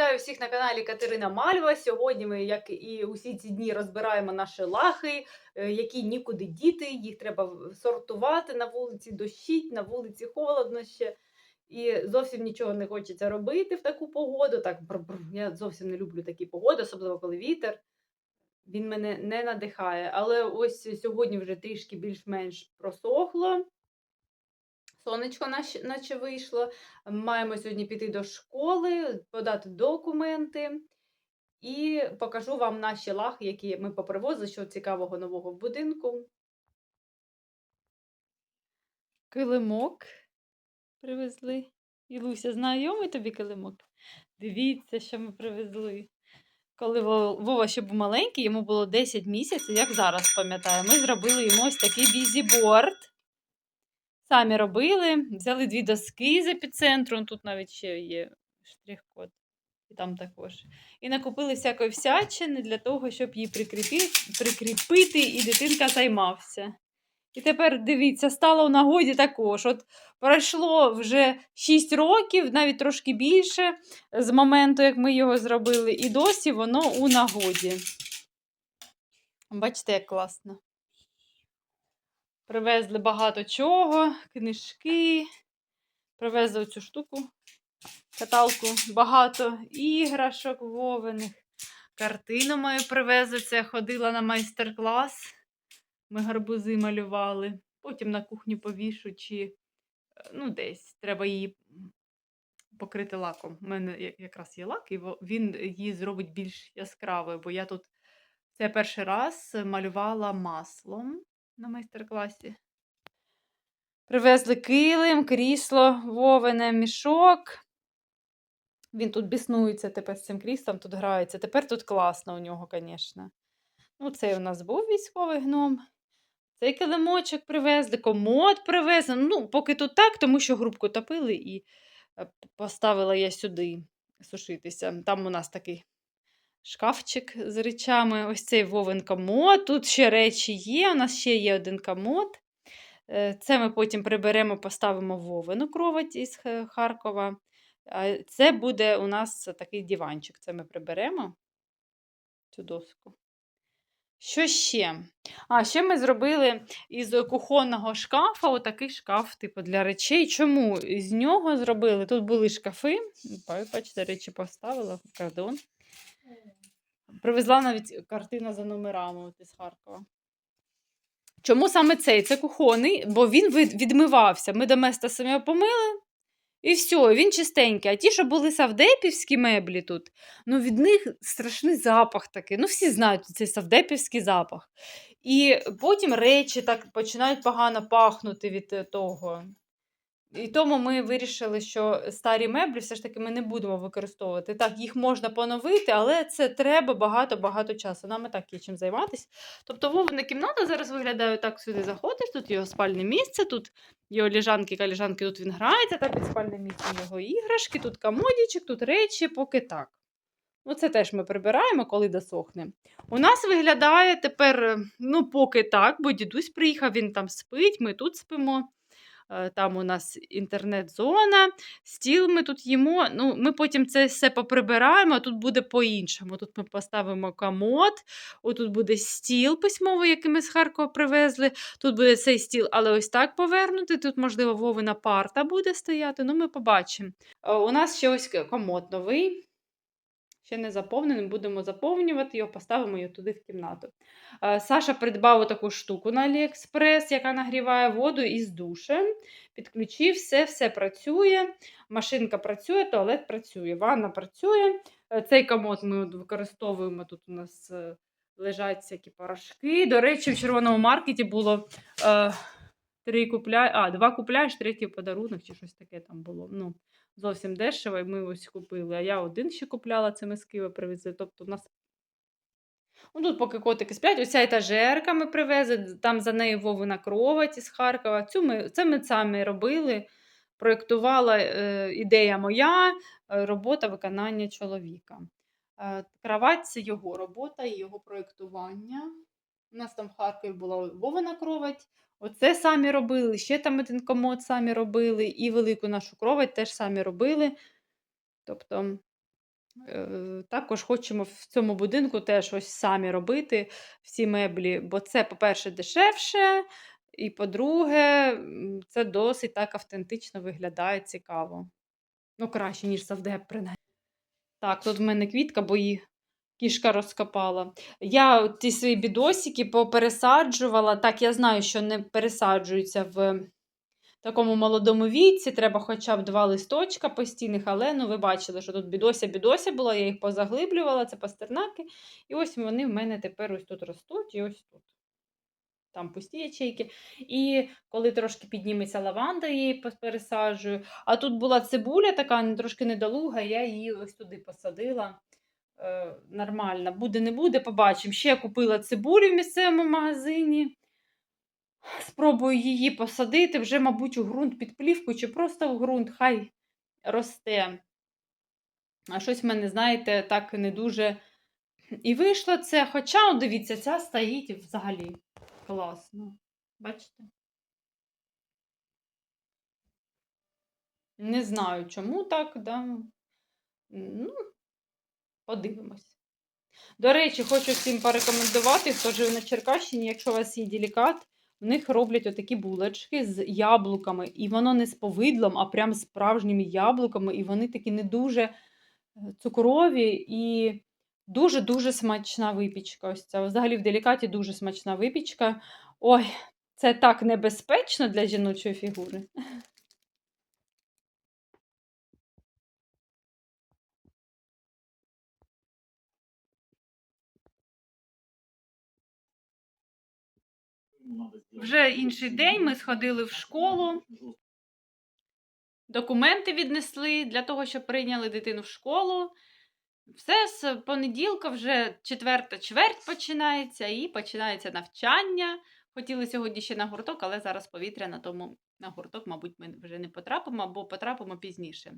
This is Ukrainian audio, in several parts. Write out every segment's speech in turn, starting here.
Вітаю всіх на каналі Катерина Мальва. Сьогодні ми, як і усі ці дні, розбираємо наші лахи, е, які нікуди діти. Їх треба сортувати на вулиці, дощить, на вулиці холодно ще. І зовсім нічого не хочеться робити в таку погоду. Так, я зовсім не люблю такі погоди, особливо коли вітер. Він мене не надихає. Але ось сьогодні вже трішки більш-менш просохло. Сонечко наче, вийшло. Маємо сьогодні піти до школи, подати документи. І покажу вам наші лахи, які ми попривозили, що цікавого нового в будинку. Килимок привезли. Ілуся, знайомий тобі килимок? Дивіться, що ми привезли. Коли Вова ще був маленький, йому було 10 місяців, як зараз пам'ятаю, ми зробили йому ось такий бізіборд. Самі робили, взяли дві доски з епіцентру, тут навіть ще є штрих-код, і там також. І накупили всякої всячини для того, щоб її прикріпити, прикріпити і дитинка займався. І тепер дивіться, стало в нагоді також. От пройшло вже 6 років, навіть трошки більше з моменту, як ми його зробили, і досі воно у нагоді. Бачите, як класно. Привезли багато чого, книжки. Привезли цю штуку, каталку, багато іграшок вовених. Картину мою привезли. Це ходила на майстер-клас. Ми гарбузи малювали. Потім на кухню повішу, чи е, ну, десь треба її покрити лаком. У мене якраз є лак, і він її зробить більш яскравою, бо я тут це перший раз малювала маслом на майстер-класі. Привезли килим, крісло, вовене, мішок. Він тут біснується тепер з цим кріслом, тут грається. Тепер тут класно у нього, звісно. Ну, цей у нас був військовий гном. Цей килимочок привезли, комод привезли. Ну, поки тут так, тому що грубку топили і е, поставила я сюди сушитися. Там у нас такий шкафчик з речами. Ось цей вовен комод. Тут ще речі є. У нас ще є один комод. Е, Це ми потім приберемо, поставимо вовину кровать із Харкова. Це буде у нас такий диванчик. Це ми приберемо цю доску. Що ще? А, ще ми зробили із кухонного шкафа отакий шкаф, типу, для речей. Чому з нього зробили? Тут були шкафи. Бачите, речі поставила, кордон. Привезла навіть картина за номерами от із Харкова. Чому саме цей? Це кухонний, бо він відмивався. Ми доместосом його помили, і все, він чистенький. А ті, що були савдепівські меблі тут, ну від них страшний запах такий. Ну, всі знають цей савдепівський запах. І потім речі так починають погано пахнути від е, того. І тому ми вирішили, що старі меблі все ж таки ми не будемо використовувати. Так, їх можна поновити, але це треба багато-багато часу. Нам і так є чим займатися. Тобто Вовина кімната зараз виглядає так сюди заходиш, тут його спальне місце, тут його ліжанки, каліжанки, тут він грається, та під спальне місце його іграшки, тут комодічок, тут речі, поки так. Ну, це теж ми прибираємо, коли досохне. У нас виглядає тепер, ну, поки так, бо дідусь приїхав, він там спить, ми тут спимо. Е, Там у нас інтернет-зона, стіл ми тут їмо. Ну, ми потім це все поприбираємо, а тут буде по-іншому. Тут ми поставимо комод, отут буде стіл письмовий, який ми з Харкова привезли. Тут буде цей стіл, але ось так повернутий. Тут, можливо, Вовина парта буде стояти. Ну, ми побачимо. Е, У нас ще ось комод новий. Ще не заповнений, будемо заповнювати його, поставимо його туди в кімнату. Е, Саша придбав таку штуку на Аліекспрес, яка нагріває воду із душем. Підключив все, все працює. Машинка працює, туалет працює, ванна працює. Е, Цей комод ми використовуємо. Тут у нас е, лежать всякі порошки. До речі, в червоному маркеті було е, три купляй, а, два купляєш, третій подарунок, чи щось таке там було. Ну, зовсім дешево, і ми ось купили. А я один ще купляла, це ми з Києва привезли. Тобто, у нас Ну, тут поки котики сплять, оця етажерка ми привезли, там за нею Вовина кровать із Харкова. Цю ми, це ми самі робили. Проєктувала е, ідея моя, е, робота виконання чоловіка. Е, кровать це його робота і його проєктування. У нас там в Харкові була Вовина кровать. Оце самі робили, ще там один комод самі робили, і велику нашу кровать теж самі робили. Тобто Е, Також хочемо в цьому будинку теж ось самі робити всі меблі, бо це, по-перше, дешевше, і по-друге, це досить так автентично виглядає цікаво. Ну, краще, ніж Савдеп, принаймні. Так, тут в мене квітка, бо її кішка розкопала. Я ті свої бідосики попересаджувала. Так, я знаю, що не пересаджуються в такому молодому віці. Треба хоча б два листочка постійних, але ну, ви бачили, що тут бідося-бідося була, я їх позаглиблювала, це пастернаки. І ось вони в мене тепер ось тут ростуть і ось тут. Там пусті ячейки. І коли трошки підніметься лаванда, я її пересаджую. А тут була цибуля така трошки недолуга, я її ось туди посадила. Е, нормально. Буде, не буде, побачимо. Ще купила цибулю в місцевому магазині. Спробую її посадити вже, мабуть, у ґрунт під плівку чи просто в ґрунт, хай росте. А щось в мене, знаєте, так не дуже. І вийшло це. Хоча, дивіться, ця стоїть взагалі класно. Бачите? Не знаю, чому так, да. Ну, подивимось. До речі, хочу всім порекомендувати, хто живе на Черкащині, якщо у вас є делікат, в них роблять отакі булочки з яблуками. І воно не з повидлом, а прям справжніми яблуками. І вони такі не дуже е, цукрові і дуже-дуже смачна випічка. Ось ця. Взагалі в делікаті дуже смачна випічка. Ой, це так небезпечно для жіночої фігури. Вже інший день ми сходили в школу. Документи віднесли для того, щоб прийняли дитину в школу. Все з понеділка вже четверта чверть починається і починається навчання. Хотіли сьогодні ще на гурток, але зараз повітряна, тому на гурток, мабуть, ми вже не потрапимо або потрапимо пізніше.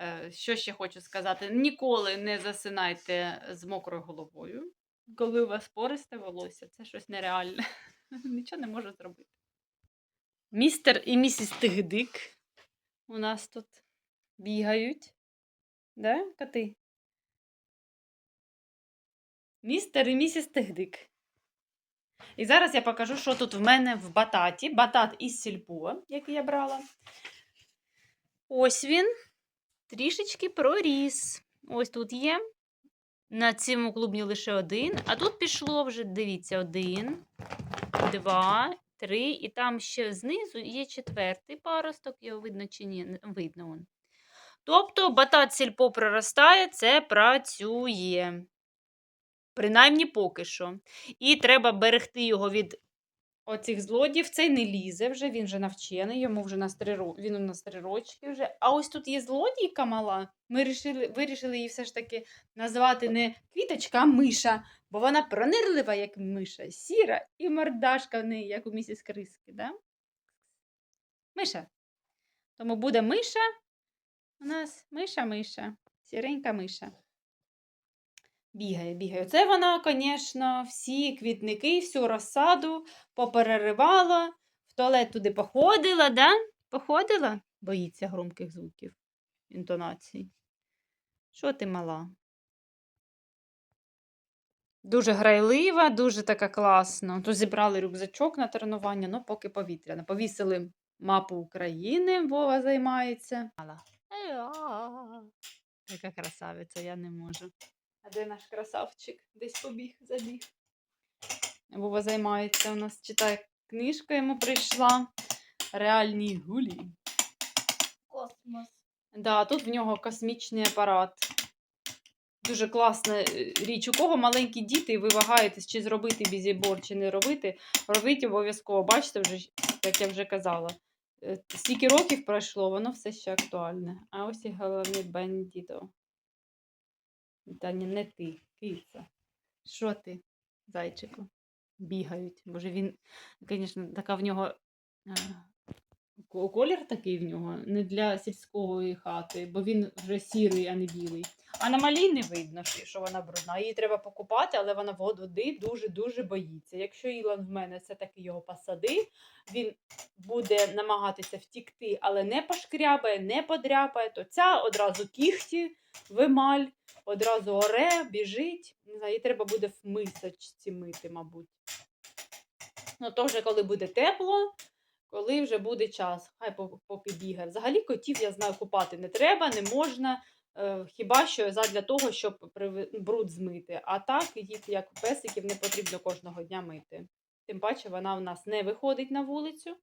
Е, Що ще хочу сказати: ніколи не засинайте з мокрою головою, коли у вас пористе волосся. Це щось нереальне. Нічого не можу зробити. Містер і місіс Тигдик у нас тут бігають. Да, коти? Містер і місіс Тигдик. І зараз я покажу, що тут в мене в бататі. Батат із сільпо, який я брала. Ось він. Трішечки проріс. Ось тут є. На цьому клубні лише один. А тут пішло вже, дивіться, один, два, три. І там ще знизу є четвертий паросток. Його видно чи ні? Видно. Он. Тобто батат сільпо проростає, це працює. Принаймні поки що. І треба берегти його від оцих злодів. Цей не лізе вже, він вже навчений, йому вже на три, він у нас три рочки вже. А ось тут є злодійка мала. Ми рішили, вирішили її все ж таки назвати не квіточка, а миша, бо вона пронирлива, як миша, сіра, і мордашка в неї, як у місіс Криски, да? Миша. Тому буде миша. У нас миша-миша, сіренька миша. Бігає, бігає. Це вона, звісно, всі квітники, всю розсаду попереривала, в туалет туди походила, да? Походила? Боїться громких звуків, інтонацій. Що ти мала? Дуже грайлива, дуже така класна. Тут зібрали рюкзачок на тренування, ну поки повітряно. Повісили мапу України, Вова займається. Така красавиця, я не можу. А де наш красавчик? Десь побіг, забіг. Вова займається у нас, читає книжка, йому прийшла. Реальні гулі. Космос. Да, тут в нього космічний апарат. Дуже класна е, річ. У кого маленькі діти, і ви вагаєтесь, чи зробити бізібор, чи не робити, робіть обов'язково. Бачите, вже, як я вже казала. е, Стільки років пройшло, воно все ще актуальне. А ось і головний бандіто. Та ні, не ти, киця. Що ти, зайчику? Бігають. Боже, він, звісно, така в нього е, колір такий в нього, не для сільської хати, бо він вже сірий, а не білий. А на малій не видно, що вона брудна. Її треба покупати, але вона води дуже-дуже боїться. Якщо Ілон в мене все-таки його посадив, він буде намагатися втікти, але не пошкрябає, не подряпає, то ця одразу кіхті, вималь, одразу оре, біжить. Не її треба буде в мисочці мити, мабуть. Ну, то вже коли буде тепло, коли вже буде час, хай по- поки бігає. Взагалі котів, я знаю, купати не треба, не можна. Е, Хіба що задля того, щоб бруд змити. А так їх, як песиків, не потрібно кожного дня мити. Тим паче вона в нас не виходить на вулицю.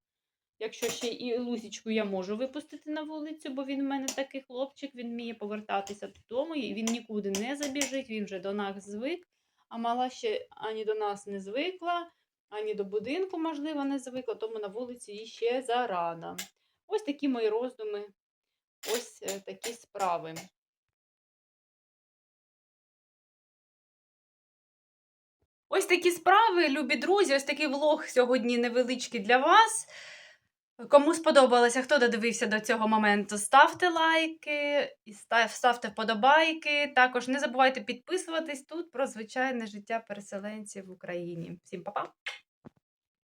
Якщо ще і Лузічку я можу випустити на вулицю, бо він в мене такий хлопчик, він вміє повертатися додому, і він нікуди не забіжить, він вже до нас звик. А мала ще ані до нас не звикла, ані до будинку, можливо, не звикла, тому на вулиці їй ще зарано. Ось такі мої роздуми, ось е, такі справи. Ось такі справи, любі друзі, ось такий влог сьогодні невеличкий для вас. Кому сподобалося, хто додивився до цього моменту, ставте лайки і ставте вподобайки. Також не забувайте підписуватись тут про звичайне життя переселенців в Україні. Всім па-па!